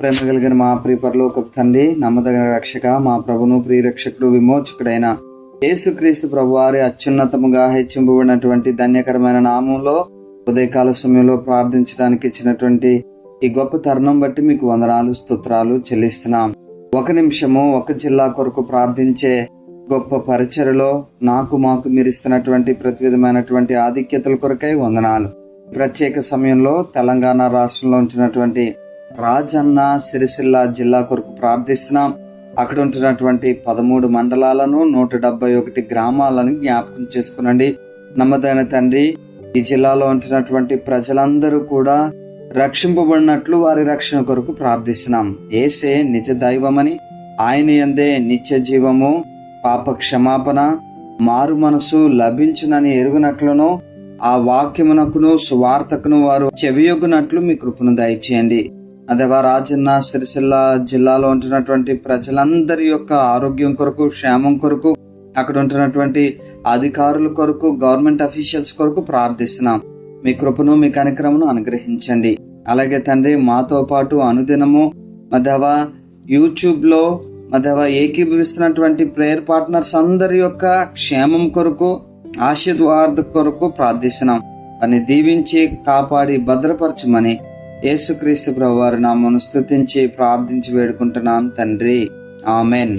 ప్రేమ కలిగిన మా ప్రియ ఒక తండ్రి నమ్మదగిన రక్షక మా ప్రభును ప్రియరక్షకుడు విమోచకుడైన యేసుక్రీస్తు ప్రభువారి అత్యున్నతముగా హెచ్చింపబడినటువంటి ధన్యకరమైన నామంలో ఉదయకాల సమయంలో ప్రార్థించడానికి ఇచ్చినటువంటి ఈ గొప్ప తరుణం బట్టి మీకు వందనాలు స్తోత్రాలు చెల్లిస్తున్నాం. ఒక నిమిషము ఒక జిల్లా కొరకు ప్రార్థించే గొప్ప పరిచయలో నాకు మాకు మీరు ఇస్తున్నటువంటి ప్రతి విధమైనటువంటి ఆధిక్యతల కొరకై వందనాలు. ప్రత్యేక సమయంలో తెలంగాణ రాష్ట్రంలో ఉంచినటువంటి రాజన్న సిరిసిల్ల జిల్లా కొరకు ప్రార్థిస్తున్నాం. అక్కడ ఉంటున్నటువంటి పదమూడు మండలాలను నూట డెబ్బై ఒకటి గ్రామాలను జ్ఞాపకం చేసుకునండి. నమ్మదైన తండ్రి ఈ జిల్లాలో ఉంటున్నటువంటి ప్రజలందరూ కూడా రక్షింపబడినట్లు వారి రక్షణ కొరకు ప్రార్థిస్తున్నాం. ఏసే నిజ దైవమని ఆయన ఎందే నిత్య జీవము పాప క్షమాపణ మారు మనసు లభించునని ఎరుగునట్లును ఆ వాక్యమునకును సువార్తకును వారు చెవియొగ్గునట్లు మీ కృపను దయచేయండి. అదేవా రాజన్న సిరిసిల్ల జిల్లాలో ఉంటున్నటువంటి ప్రజలందరి యొక్క ఆరోగ్యం కొరకు క్షేమం కొరకు అక్కడ ఉంటున్నటువంటి అధికారుల కొరకు గవర్నమెంట్ అఫీషియల్స్ కొరకు ప్రార్థిస్తున్నాం. మీ కృపను మీ కనిక్రమను అనుగ్రహించండి. అలాగే తండ్రి మాతో పాటు అనుదినము మధ్యవా యూట్యూబ్లో లో ఏకీభవిస్తున్నటువంటి ప్రేయర్ పార్ట్నర్స్ అందరి యొక్క క్షేమం కొరకు ఆశీర్వాద కొరకు ప్రార్థిస్తున్నాం. అని దీవించి కాపాడి భద్రపరచమని యేసుక్రీస్తు ప్రభువారి నామను స్తుతించి ప్రార్థించి వేడుకుంటున్నాను తండ్రి. ఆమెన్.